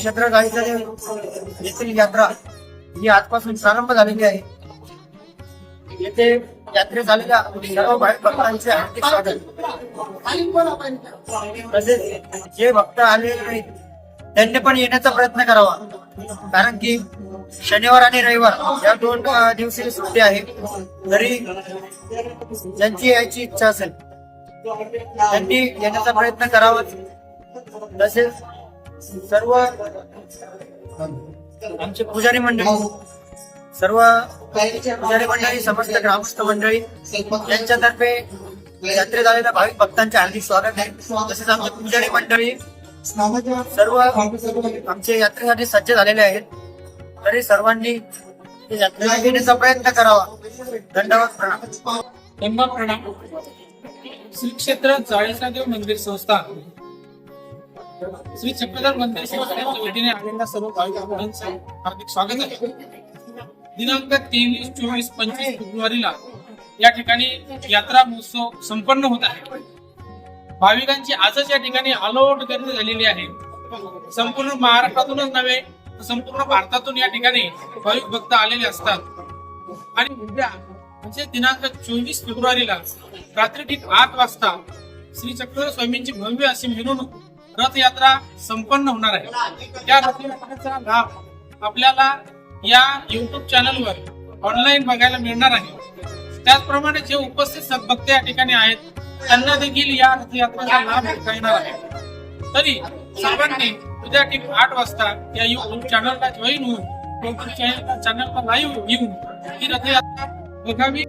क्षेत्र येथील यात्रा ही आजपासून प्रारंभ झालेली आहे. येथे यात्रेत झालेल्या सर्व भक्तांचे हार्दिक स्वागत. तसेच जे भक्त आले नाहीत त्यांनी पण येण्याचा प्रयत्न करावा. कारण की शनिवार आणि रविवार या दोन अ, दिवशी सुट्टी आहे. तरी ज्यांची यायची इच्छा असेल त्यांनी येण्याचा प्रयत्न करावा तसेच सर्व आमचे पुजारी मंडळी सर्व पुजारी मंडळी समस्त ग्रामस्थ मंडळी यांच्यातर्फे यात्रेत आलेल्या भाविक भक्तांचे हार्दिक स्वागत आहे. तसेच आमचे पुजारी मंडळी सर्व आमचे यात्रेसाठी सज्ज झालेले आहेत. तरी सर्वांनी यात्रेला येण्याचा प्रयत्न करावा. धन्यवाद प्रणाम. धन्यवाद प्रणाम. श्री क्षेत्र चाळीसनादेव मंदिर संस्थान. श्री चक्रधर मंदिर वतीने आलेल्या सर्व भाविक हार्दिक स्वागत आहे. दिनांक तेवीस चोवीस पंचवीस फेब्रुवारीला या ठिकाणी यात्रा महोत्सव संपन्न होत आहे. भाविकांची आजच या ठिकाणी अलोट गर्दी झालेली आहे. संपूर्ण महाराष्ट्रातूनच नव्हे तर संपूर्ण भारतातून या ठिकाणी भाविक भक्त आलेले असतात. आणि उद्या म्हणजे दिनांक चोवीस फेब्रुवारीला रात्री ठीक आठ वाजता श्री चक्रधर स्वामींची भव्य अशी मिरवणूक रथयात्रा संपन्न होणार आहे. या रथयात्रेचा लाभ आपल्याला या युट्यूब चॅनलवर ऑनलाईन बघायला मिळणार आहे. त्याचप्रमाणे जे उपस्थित सद्भक्त या ठिकाणी आहेत त्यांना देखील या रथयात्रेचा लाभ घेता येणार आहे. तरी सर्वांनी उद्या ठीक आठ वाजता या युट्यूब चॅनलला जॉईन होऊन युट्यूब चॅनलला लाईव्ह येऊन ही रथयात्रा बघावी.